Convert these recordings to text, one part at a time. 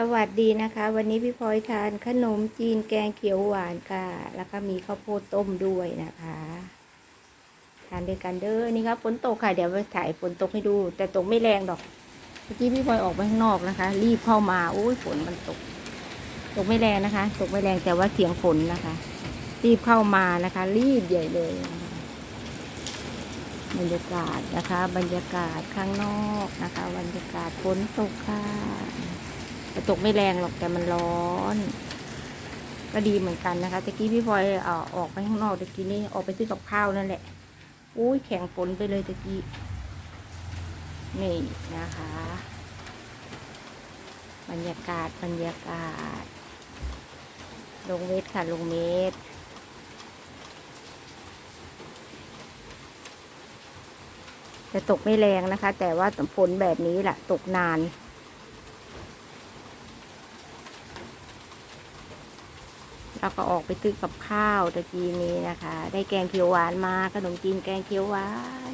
สวัสดีนะคะ วันนี้พี่พลอยทานขนมจีนแกงเขียวหวานค่ะ แล้วก็มีข้าวโพดต้มด้วยนะคะ ทานด้วยกันเด้อนี่ครับฝนตกค่ะเดี๋ยวไปถ่ายฝนตกให้ดู แต่ตกไม่แรงดอก เมื่อกี้พี่พลอยออกไปข้างนอกนะคะ รีบเข้ามาโอ้ยฝนมันตก ตกไม่แรงนะคะ ตกไม่แรงแต่ว่าเสียงฝนนะคะ รีบเข้ามานะคะ รีบใหญ่เลยะะบรรยากาศนะคะ บรรยากาศข้างนอกนะคะ บรรยากาศฝนตกค่ะ แต่ตกไม่แรงหรอกแต่มันร้อน ก็ดีเหมือนกันนะคะตะกี้พี่พลอยออออกไปข้างนอกตะกี้นี่ออกไปซื้อกับข้าวนั่นแหละอุ้ยแข็งฝนไปเลยตะกี้นี่นะคะ บรรยากาศบรรยากาศ ลงเมตรค่ะลงเมตรแต่ตกไม่แรงนะคะ แต่ว่าฝนแบบนี้แหละตกนาน เราก็ออกไปซื้อกับข้าวตะกี้นี้นะคะ ได้แกงเขียวหวานมาขนมจีนแกงเขียวหวาน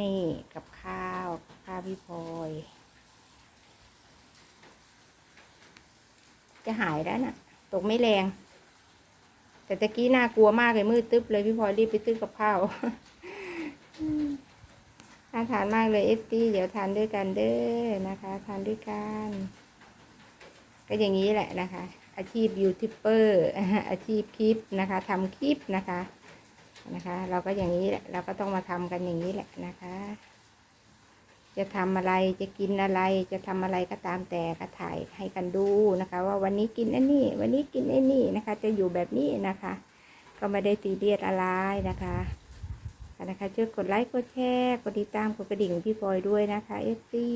นี่กับข้าว ข้าวพี่พลอยจะหายแล้วน่ะ ตกไม่แรง แต่ตะกี้น่ากลัวมากเลยมืดตึ๊บเลยพี่พลอยรีบไปซื้อกับข้าวน่าทานมากเลยเอฟตีเดี๋ยวทานด้วยกันเด้อนะคะ ทานด้วยกัน ก็อย่างนี้แหละนะคะ อาชีพยูทูบเบอร์อาชีพคลิปนะคะทำคลิปนะคะนะคะ เราก็อย่างนี้แหละ เราก็ต้องมาทำกันอย่างนี้แหละนะคะ จะทำอะไรจะกินอะไรจะทำอะไรก็ตามแต่ก็ถ่ายให้กันดูนะคะ ว่าวันนี้กินอันนี้ วันนี้กินอันี่นะคะ จะอยู่แบบนี้นะคะ ก็ไม่ได้ตีเรียดอะไรนะคะนะคะช่วยกดไลค์กดแชร์กดติดตามกดกระดิ่งพี่พลอยด้วยนะคะเอฟซี